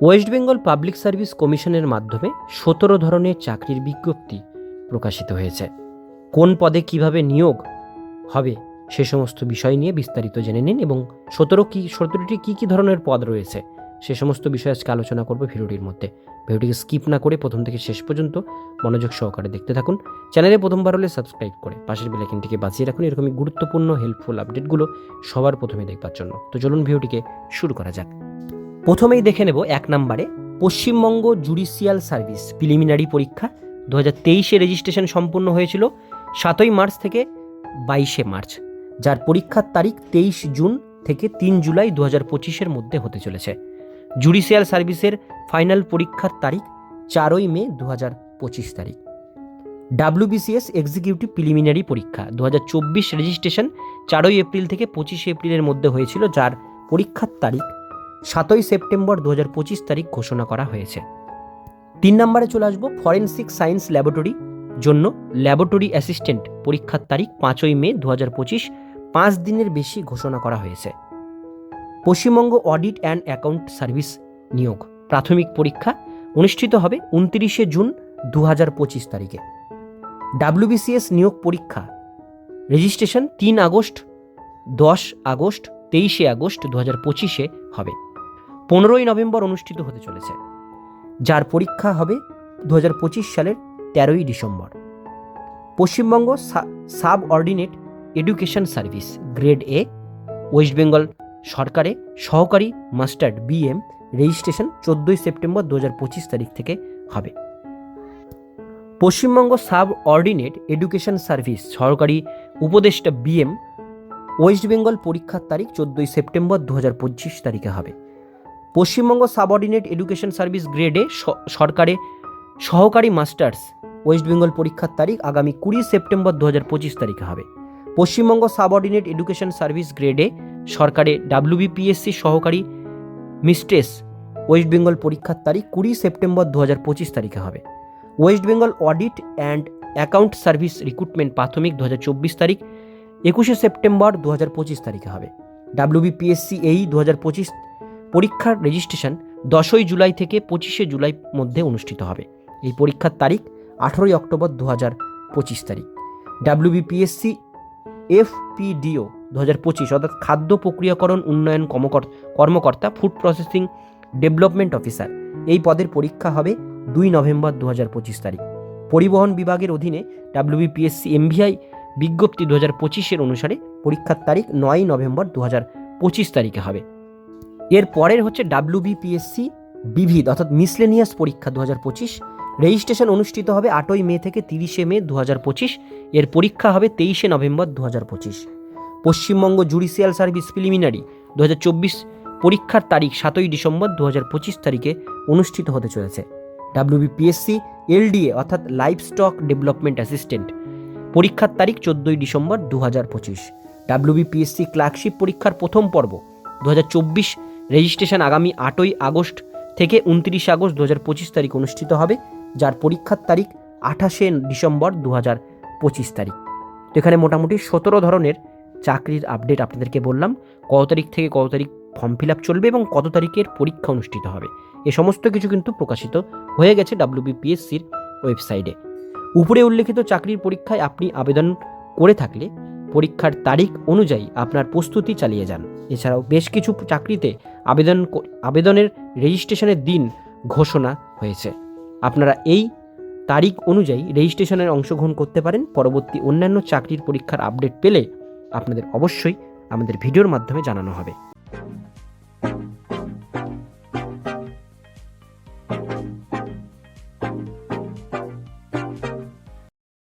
West Bengal public service কমিশনের মাধ্যমে সতেরো ধরনের চাকরির বিজ্ঞপ্তি প্রকাশিত হয়েছে। কোন পদে কীভাবে নিয়োগ হবে সে সমস্ত বিষয় নিয়ে বিস্তারিত জেনে নিন এবং সতেরো কি, সতেরোটি কী কী ধরনের পদ রয়েছে সে সমস্ত বিষয়ে আজকে আলোচনা করব ভিডিওটির মধ্যে। ভিডিওটিকে স্কিপ না করে প্রথম থেকে শেষ পর্যন্ত মনোযোগ সহকারে দেখতে থাকুন। চ্যানেলে প্রথমবার হলে সাবস্ক্রাইব করে পাশের বেলাইকিনটিকে বাঁচিয়ে রাখুন। এরকমই গুরুত্বপূর্ণ হেল্পফুল আপডেটগুলো সবার প্রথমে দেখবার জন্য। তো চলুন ভিডিওটিকে শুরু করা যাক। প্রথমেই দেখে নেব এক নম্বরে পশ্চিমবঙ্গ জুডিশিয়াল সার্ভিস প্রিলিমিনারি পরীক্ষা। দু হাজার তেইশে রেজিস্ট্রেশন সম্পূর্ণ হয়েছিল সাতই মার্চ থেকে বাইশে মার্চ, যার পরীক্ষার তারিখ তেইশ জুন থেকে তিন জুলাই দু হাজার পঁচিশের মধ্যে হতে চলেছে। জুডিশিয়াল সার্ভিসের ফাইনাল পরীক্ষার তারিখ চারই মে দু হাজার পঁচিশ তারিখ। ডাব্লিউবিসিএস এক্সিকিউটিভ প্রিলিমিনারি পরীক্ষা দু হাজার চব্বিশ রেজিস্ট্রেশন চারই এপ্রিল থেকে পঁচিশে এপ্রিলের মধ্যে হয়েছিল, যার পরীক্ষার তারিখ সাতই সেপ্টেম্বর দু হাজার পঁচিশ তারিখ ঘোষণা করা হয়েছে। তিন নম্বরে চলে আসব ফরেনসিক সায়েন্স ল্যাবরেটরি জন্য ল্যাবরেটরি অ্যাসিস্ট্যান্ট পরীক্ষার তারিখ পাঁচই মে দু পাঁচ দিনের বেশি ঘোষণা করা হয়েছে। Paschimbanga audit and account service নিয়োগ প্রাথমিক পরীক্ষা অনুষ্ঠিত হবে উনত্রিশে জুন দু পঁচিশ তারিখে। ডাব্লিউবিসিএস নিয়োগ পরীক্ষা রেজিস্ট্রেশন তিন আগস্ট, দশ আগস্ট, তেইশে আগস্ট দু হাজার পঁচিশে হবে। পনেরোই নভেম্বর অনুষ্ঠিত হতে চলেছে, যার পরীক্ষা হবে দু হাজার পঁচিশ সালের তেরোই December. Paschimbanga subordinate education service, grade A, West Bengal সরকারে সহকারী মাস্টার্ড বিএম রেজিস্ট্রেশন চোদ্দোই সেপ্টেম্বর দু তারিখ থেকে হবে। Paschimbanga subordinate education service সরকারি উপদেষ্টা বিএম ওয়েস্ট বেঙ্গল পরীক্ষার তারিখ চোদ্দোই সেপ্টেম্বর দু তারিখে হবে। পশ্চিমবঙ্গ সাবঅর্ডিনেট এডুকেশন সার্ভিস গ্রেডে সরকারে সহকারী মাস্টার্স ওয়েস্ট বেঙ্গল পরীক্ষার তারিখ আগামী কুড়ি সেপ্টেম্বর দু হাজার পঁচিশ তারিখে হবে। পশ্চিমবঙ্গ সাবঅর্ডিনেট এডুকেশন সার্ভিস গ্রেডে সরকারে ডাব্লিউবিপিএসসি সহকারী মিস্ট্রেস ওয়েস্ট বেঙ্গল পরীক্ষার তারিখ কুড়ি সেপ্টেম্বর দু হাজার পঁচিশ তারিখে হবে। West Bengal audit and account service recruitment প্রাথমিক দু হাজার চব্বিশ তারিখ একুশে সেপ্টেম্বর দু হাজার পঁচিশ তারিখে হবে। ডাব্লিউবিপিএসসি এই দু হাজার পঁচিশ পরীক্ষার রেজিস্ট্রেশন দশই জুলাই থেকে পঁচিশে জুলাই মধ্যে অনুষ্ঠিত হবে। এই পরীক্ষার তারিখ আঠেরোই অক্টোবর দু হাজার পঁচিশ তারিখ। ডাব্লিউবিপিএসসি এফপিডিও দু হাজার পঁচিশ, অর্থাৎ খাদ্য প্রক্রিয়াকরণ উন্নয়ন কর্মকর- কর্মকর্তা ফুড প্রসেসিং ডেভেলপমেন্ট অফিসার এই পদের পরীক্ষা হবে দুই নভেম্বর দু হাজার পঁচিশ তারিখ। পরিবহন বিভাগের অধীনে ডাব্লিউবিপিএসসি এমভিআই বিজ্ঞপ্তি দু হাজার পঁচিশের অনুসারে পরীক্ষার তারিখ নয়ই নভেম্বর দু হাজার পঁচিশ তারিখে হবে। এর পরের হচ্ছে ডাব্লিউবিপিএসসি বিভিদ, অর্থাৎ মিসলেনিয়াস পরীক্ষা দু হাজার পঁচিশ। রেজিস্ট্রেশন অনুষ্ঠিত হবে আটই মে থেকে তিরিশে মে দু হাজার পঁচিশ। এর পরীক্ষা হবে তেইশে নভেম্বর দু হাজার পঁচিশ। পশ্চিমবঙ্গ জুডিশিয়াল সার্ভিস প্রিলিমিনারি দু হাজার চব্বিশ পরীক্ষার তারিখ সাতই ডিসেম্বর দু হাজার পঁচিশ তারিখে অনুষ্ঠিত হতে চলেছে। ডাব্লিউবিপিএসসি এলডিএ অর্থাৎ লাইফ স্টক ডেভেলপমেন্ট অ্যাসিস্ট্যান্ট পরীক্ষার তারিখ চোদ্দোই ডিসেম্বর দু হাজার পঁচিশ ডাব্লিউবিপিএসসি ক্লার্কশিপ পরীক্ষার প্রথম পর্ব দু হাজার চব্বিশ রেজিস্ট্রেশন আগামী আটই আগস্ট থেকে উনত্রিশে আগস্ট দু হাজার পঁচিশ তারিখ অনুষ্ঠিত হবে, যার পরীক্ষার তারিখ আঠাশে ডিসেম্বর দু হাজার পঁচিশ তারিখ। তো এখানে মোটামুটি সতেরো ধরনের চাকরির আপডেট আপনাদেরকে বললাম, কত তারিখ থেকে কত তারিখ ফর্ম ফিল আপ চলবে এবং কত তারিখের পরীক্ষা অনুষ্ঠিত হবে। এ সমস্ত কিছু কিন্তু প্রকাশিত হয়ে গেছে ডাব্লিউবিপিএসসির ওয়েবসাইটে উপরে উল্লেখিত চাকরির পরীক্ষায় আপনি আবেদন করে থাকলে পরীক্ষার তারিখ অনুযায়ী আপনার প্রস্তুতি চালিয়ে যান। এছাড়াও বেশ কিছু চাকরিতে আবেদন আবেদনের রেজিস্ট্রেশনের দিন ঘোষণা হয়েছে। আপনারা এই তারিখ অনুযায়ী রেজিস্ট্রেশনের অংশগ্রহণ করতে পারেন। পরবর্তী অন্যান্য চাকরির পরীক্ষার আপডেট পেলে আপনাদের অবশ্যই আমাদের ভিডিওর মাধ্যমে জানানো হবে।